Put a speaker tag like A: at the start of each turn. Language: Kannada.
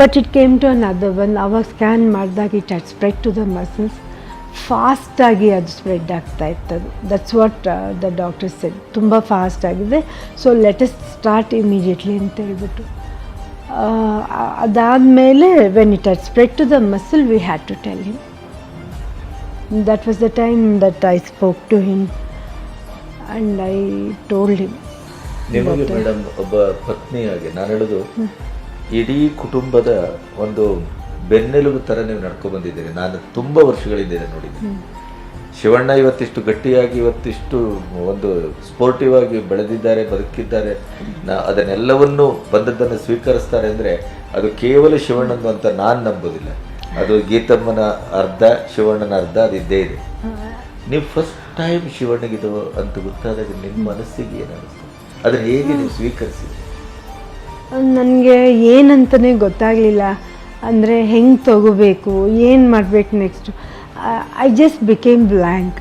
A: But it came to another one ಅವಾಗ ಸ್ಕ್ಯಾನ್ ಮಾಡಿದಾಗ it had spread to the muscles ಫಾಸ್ಟಾಗಿ ಅದು ಸ್ಪ್ರೆಡ್ ಆಗ್ತಾ ಇತ್ತು. That's what the doctors said ತುಂಬ ಫಾಸ್ಟ್ ಆಗಿದೆ. ಸೊ ಲೆಟೆಸ್ಟ್ ಸ್ಟಾರ್ಟ್ ಇಮಿಡಿಯೇಟ್ಲಿ ಅಂತ ಹೇಳ್ಬಿಟ್ಟು. ಅದಾದಮೇಲೆ when it had spread to the muscle we had to tell him that was the time that I spoke to him and I told him
B: ಒಬ್ಬ ಪತ್ನಿಯಾಗಿ ನಾನು ಹೇಳೋದು ಇಡೀ ಕುಟುಂಬದ ಒಂದು ಬೆನ್ನೆಲುಬು ಥರ ನೀವು ನಡ್ಕೊಂಡು ಬಂದಿದ್ದೀರಿ ನಾನು ತುಂಬ ವರ್ಷಗಳಿಂದ ಇದನ್ನ ನೋಡಿದ್ದೀನಿ. ಶಿವಣ್ಣ ಇವತ್ತಿಷ್ಟು ಗಟ್ಟಿಯಾಗಿ ಇವತ್ತಿಷ್ಟು ಒಂದು ಸ್ಪೋರ್ಟಿವ್ ಆಗಿ ಬೆಳೆದಿದ್ದಾರೆ ಬದುಕಿದ್ದಾರೆ. ಅದನ್ನೆಲ್ಲವನ್ನು ಬಂದದ್ದನ್ನು ಸ್ವೀಕರಿಸ್ತಾರೆ ಅಂದರೆ ಅದು ಕೇವಲ ಶಿವಣ್ಣಂದು ಅಂತ ನಾನು ನಂಬೋದಿಲ್ಲ. ಅದು ಗೀತಮ್ಮನ ಅರ್ಧ ಶಿವಣ್ಣನ ಅರ್ಧ ಅದು ಇದ್ದೇ ಇದೆ. ನೀವು ಫಸ್ಟ್ ಟೈಮ್ ಶಿವಣ್ಣಗಿದು ಅಂತ ಗೊತ್ತಾದಾಗ ನಿಮ್ಮ ಮನಸ್ಸಿಗೆ ಏನಿಸ್ತು ಅದನ್ನು ಹೇಗೆ ನೀವು ಸ್ವೀಕರಿಸಿದ್ರಿ?
A: ನನಗೆ ಏನಂತಲೇ ಗೊತ್ತಾಗಲಿಲ್ಲ. ಅಂದರೆ ಹೆಂಗೆ ತಗೋಬೇಕು ಏನು ಮಾಡಬೇಕು next I just became blank